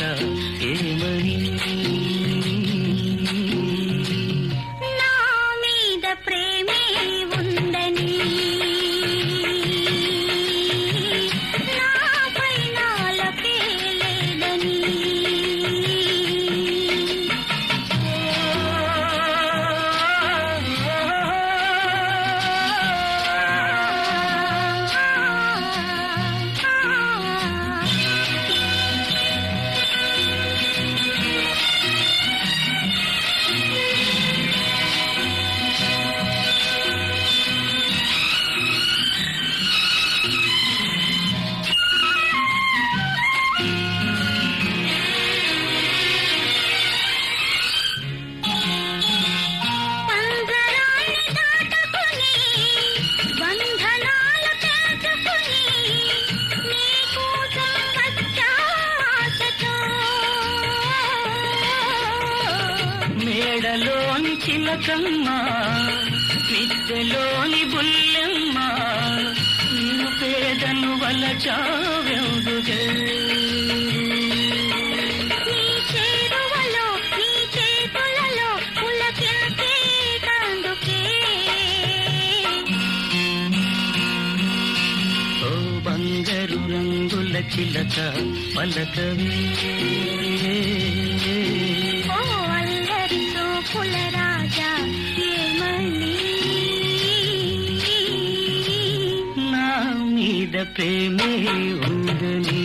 myself. పలకవే ఓ అల్లరి సోపుల రాజా ఏమని నా మీద ప్రేమే ఉందని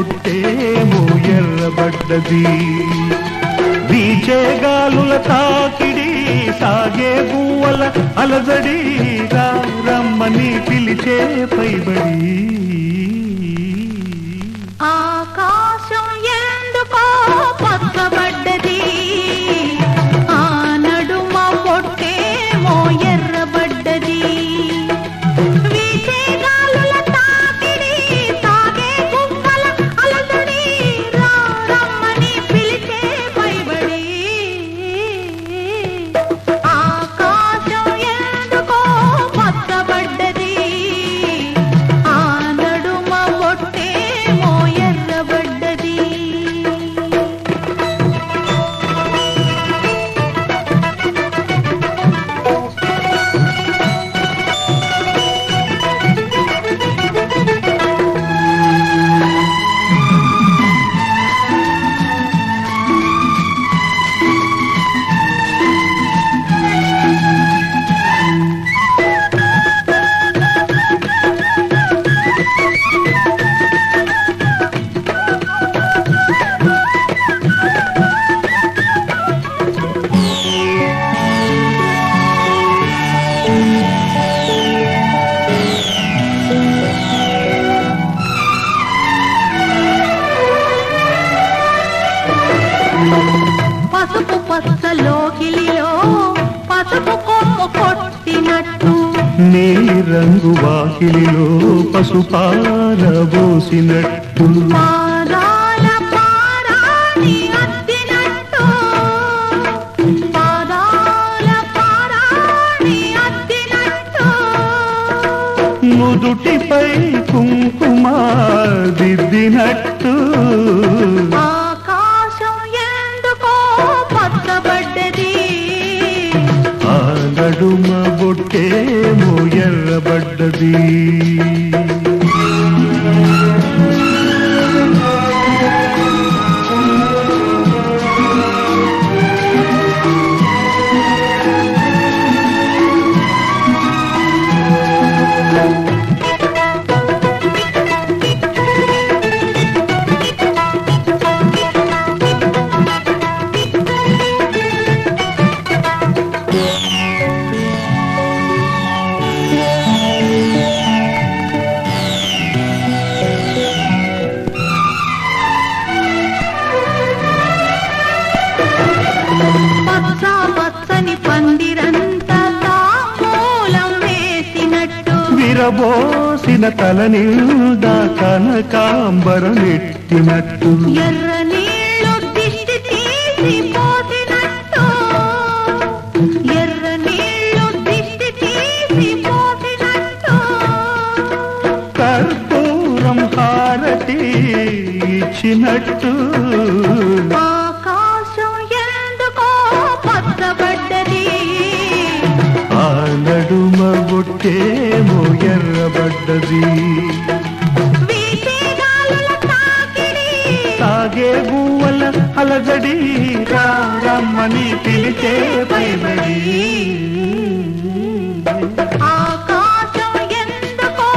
పొట్టేమో ఎర్రబడ్డది వీచే గాలుల తాకిడి సాగే గువ్వల అలజడి రమ్మని పిలిచే పైబడి. పాదాల అద్దినట్టు. పాదాల అద్దినట్టు. నుదుటిపై కుంకుమ దిద్దినట్టు ఆకాశం ఎందుకో పచ్చబడ్డది. ఆ నడుమ ఎర్రబడ్డది. తల నిండా కనకాంబరం ఎట్టినట్టు ఎర్ర నీళ్ళు దిష్టి తీసి పోసినట్టు ఎర్ర నీళ్ళు దిష్టి తీసి పోసినట్టు కర్పూరం హారతి ఇచ్చినట్టు. ఆకాశం ఎందుకో పచ్చబడ్డది. ఆ నడుమ బొట్టేమో తాకిడి తాగే గువ్వల అలజడి రమ్మని పిలిచే పైబడి ఆకాశం ఎందుకో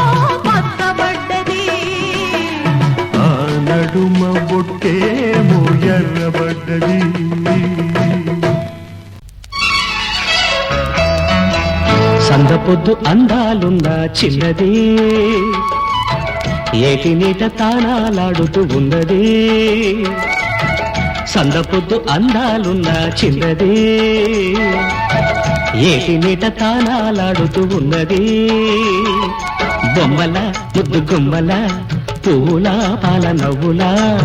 పచ్చబడ్డది సందపొద్దు అందాలుందా చిన్నది. ఏటి నీట తానాలాడుతూ ఉన్నది. సందపొద్దు అందాలున్నా చిన్నది. ఏటి నీట తానాలాడుతూ ఉన్నది. బొమ్మల ముద్దు గుమ్మల పూల పాల నవ్వులా.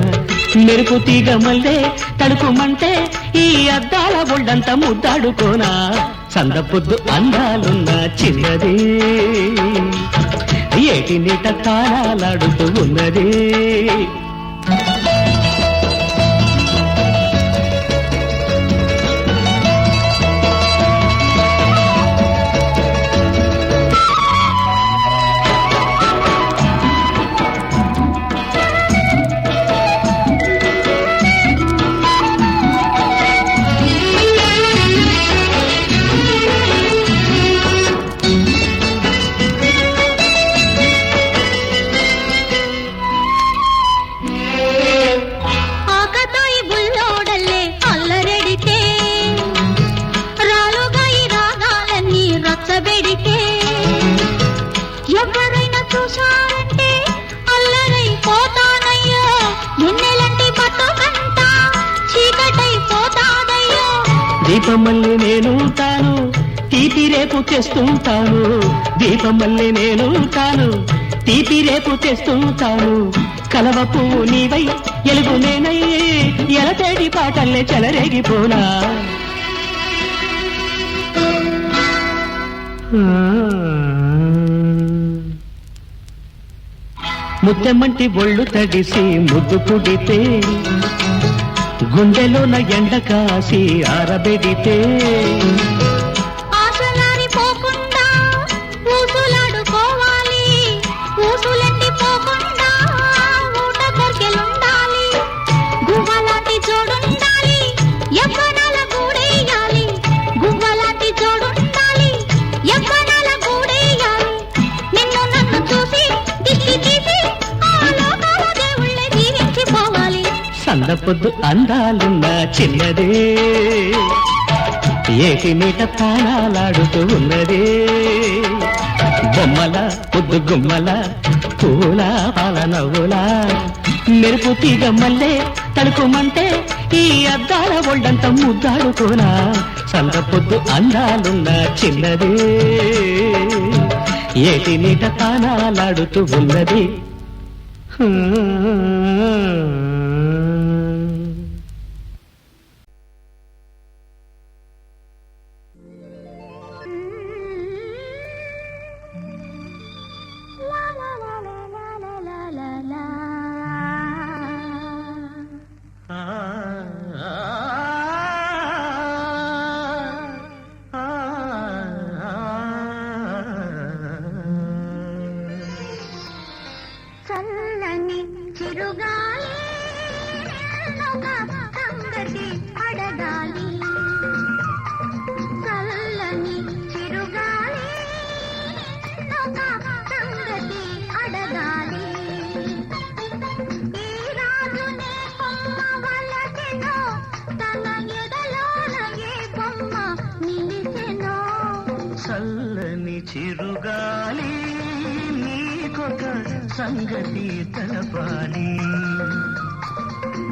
మెరుపు తీగ మల్లే తడుకుమంటే ఈ అద్దాల ఒళ్ళంతా ముద్దాడుకోనా. చందపొద్దు అందాలున్న చిన్నది. ఏటి నీట తాళాలాడుతూ ఉన్నదే దీపమల్లి నేను తాను తీపి రేపు తెస్తుంటాను. దీపమల్లి నేను తాను తీపి రేపు తెస్తుంటాను. కలవ పువ్వు నీవై ఎలుగు నేనై ఎలతేడి పాటల్లే చెలరేగిపోనా? ముత్తెమ్మంటి ఒళ్ళు తడిసి ముద్దు పుడితే గుండెలోన ఎండ కాసి ఆరబెడితే పొద్దు అందాలున్న చిన్నదే. ఏటి మీట తాళాలాడుతూ ఉన్నదే. బొమ్మల పొద్దు గుమ్మల పూల పాల నవ్వుల. మెరుపు తీగ మల్లె తడుకుమంటే ఈ అద్దాల ఒళ్ళంత ముద్దాడుకోనా. సంద పొద్దు అందాలున్న చిన్నదే. ఏటి నీట తానాలాడుతూ ఉన్నది.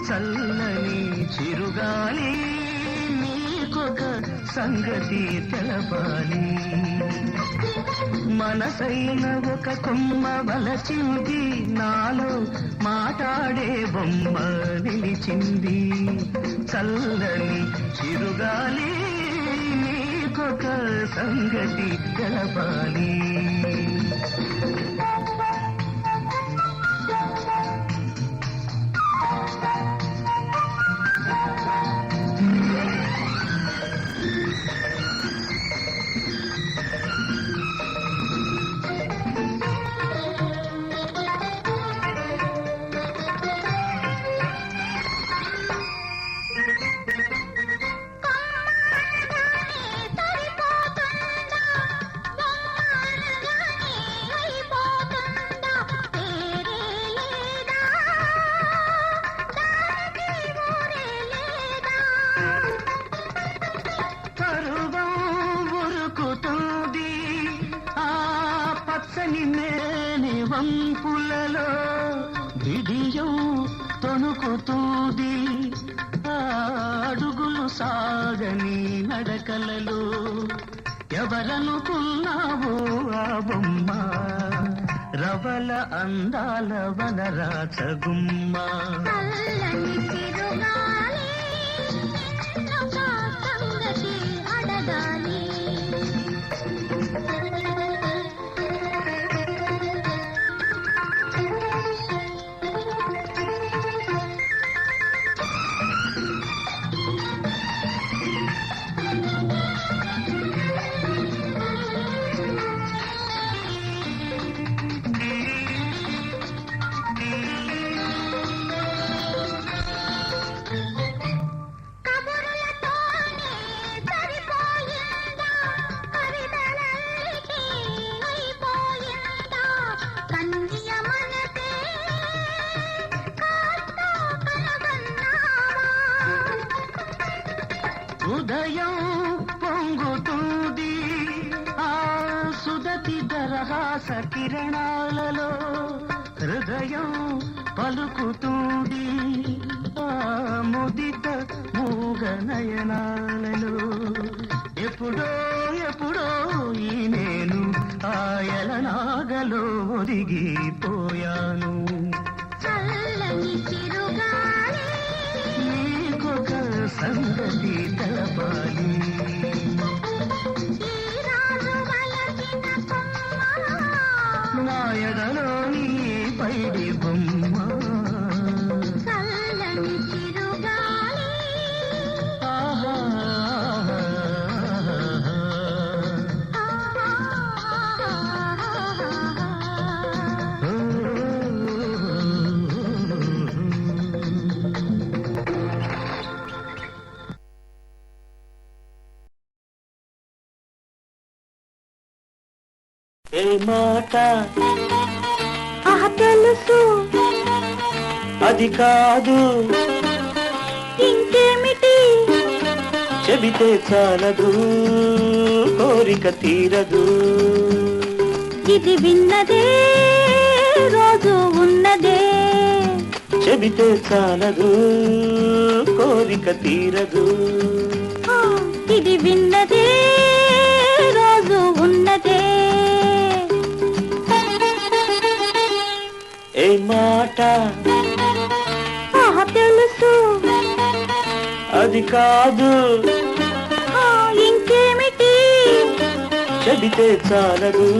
చల్లని చిరుగాలి నీకొక సంగతి తెలపాలి. మనసైన ఒక కొమ్మ వలచింది నాలో మాట్లాడే బొమ్మ నిలిచింది. చల్లని చిరుగాలి నీకొక సంగతి తెలపాలి. అనుకున్నావు ఆ బొమ్మ? రవల అందాల వనరాచ గుమ్మ. ధారలో ఒదిగిపోయాను. చల్లటి చిరుగాలి. ఆహ తెలుసు. అది కాదు. ఇంకేమిటి? చెబితే చాలదు కోరిక తీరదు. ఇది విన్నదే రోజు ఉన్నదే. చెబితే చాలదు కోరిక తీరదు. ఇది విన్నదే రోజు ఉన్నదే. మాట. తెలుసు. అది కాదు. ఇంకేమిటి? చెబితే చాలదు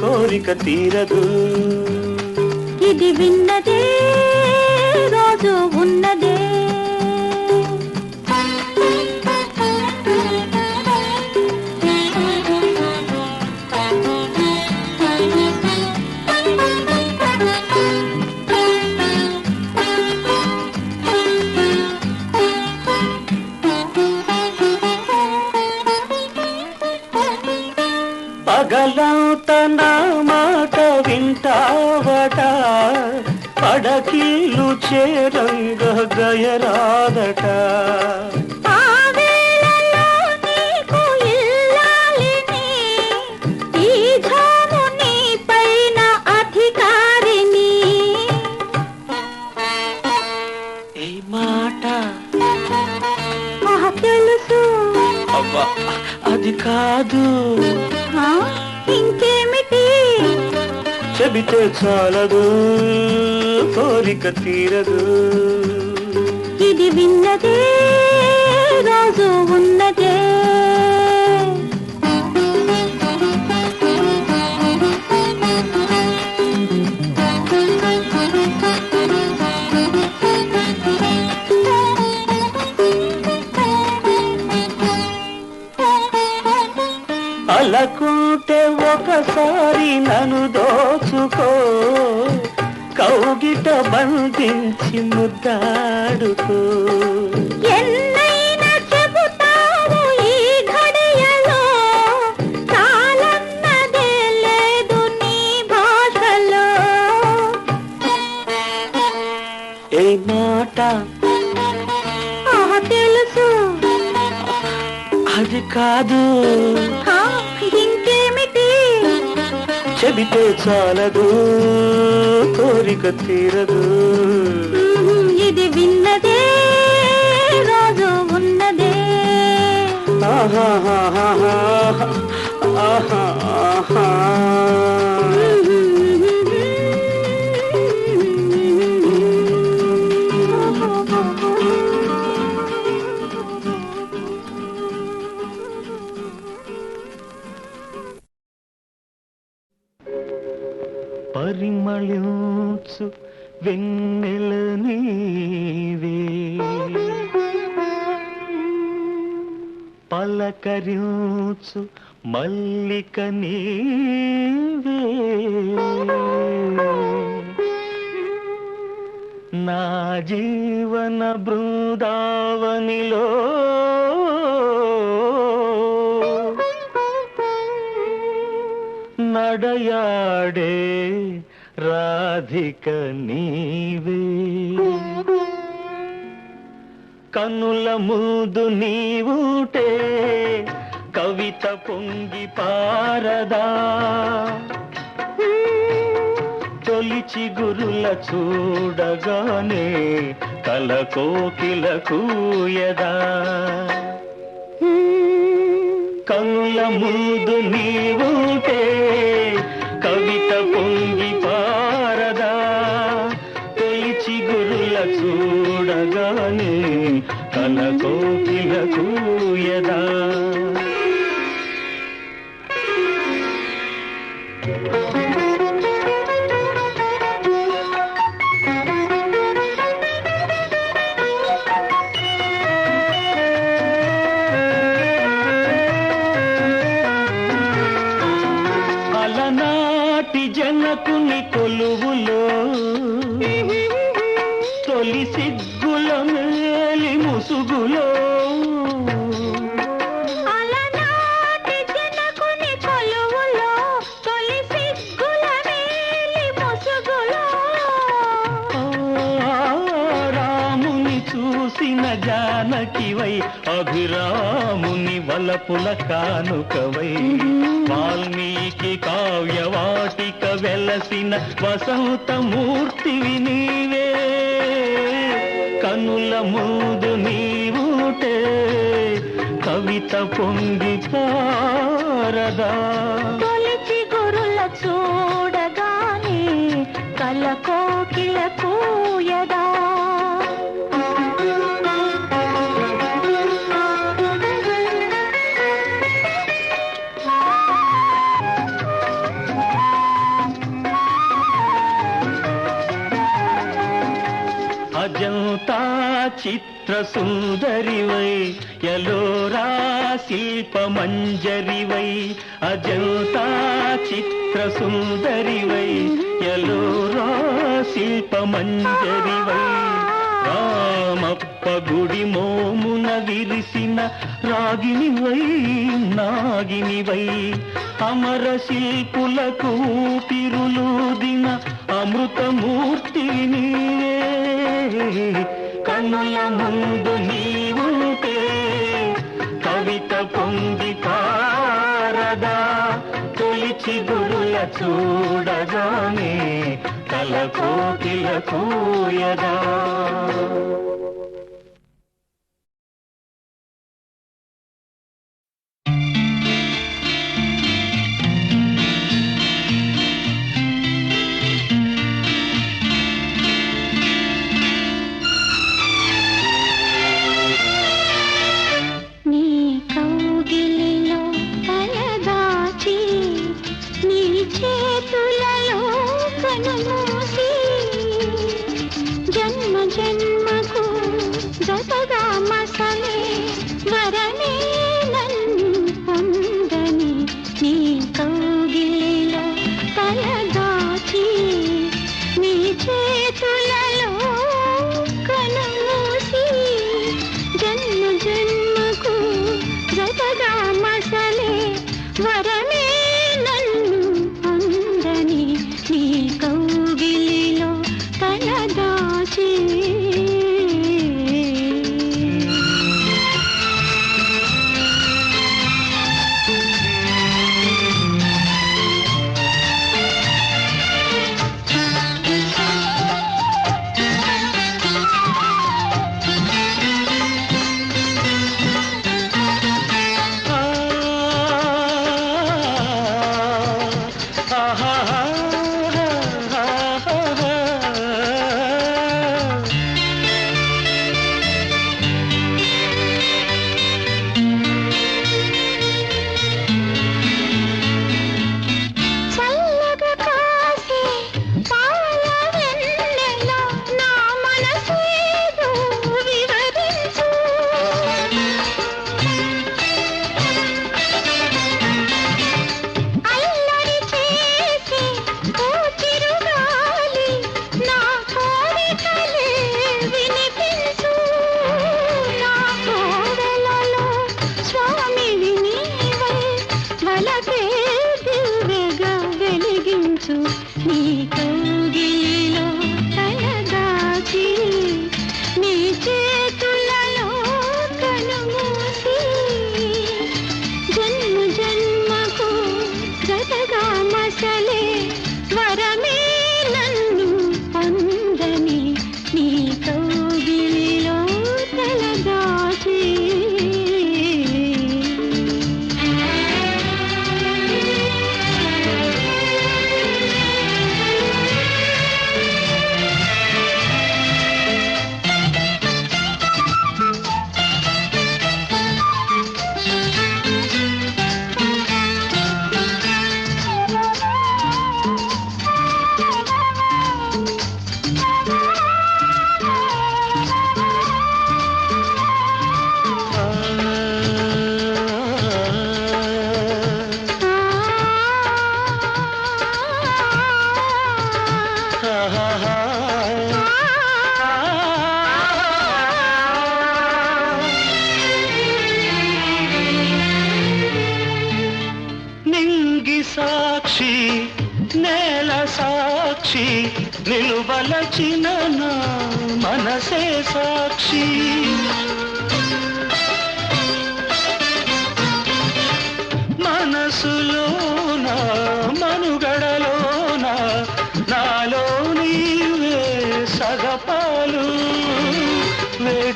కోరిక తీరదు. ఇది విన్నదే రోజు ఉన్నదే. చెబితే చాలదు కోరిక తీరదు. ఇది విన్నదే రాజు ఉన్నదే. అలకుంటే ఒకసారి నన్ను దోచుకో. కౌగిట బంధించి ముద్దాడుకో. ఏ మాట? తెలుసు. అది కాదు. ఇంకేమిటి? చెబితే చాలదు కోరిక తీరదు. ఇది విన్నదే రోజు ఉన్నదే. ఆహాహాహాహా. మల్లిక నీవే. నా జీవన బృందావనిలో నడయాడే రాధిక నీవే. కనుల ముందు నీవుటే కవిత పొంగి పారదా. తొలిచి గురుల చూడగానే కల కోకిల కూయదా. కనుల ముందు నీవుంటే కవిత పొంగి పారదా. తొలిచి గురుల చూడగానే కల కోకిల కూయదా. వలపుల కానుకవై. వాల్మీకి కావ్యవాటిక వెలసిన వసంతమూర్తివి నీవే కనుల ముందు నీవుటే కవిత పొంగి పారదా. తొలిచి గురుల చూడగానే కల కోకిల కూయదా సుందరివై యలోరా శిల్పమంజరివై అజంతా చిత్ర సుందరివై యలోరా శిల్పమంజరివై. రామప్ప గుడి మోమున విరిసిన రాగినివై నాగినివై. అమర శిల్పులకు ఊపిరులూదిన అమృతమూర్తి నీవే కన్నుల ముందు నీవుంటే కవిత పొంగి పారదా తొలిచి గురుల చూడగానే తల కోకిల కూయదా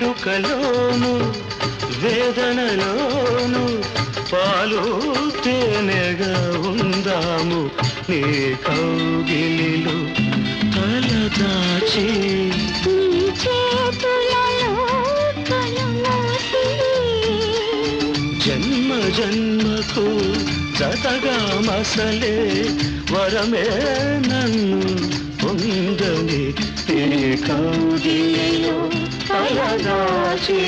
వెతుకలోను వేదనలోను పాలు తేనెగా ఉందాము నీ కౌగిలిలు తలదాచి. జన్మ జన్మకు జతగా మసలే వరమే నన్ను ఉందని స్థితి కౌగిలిలో తలదాచే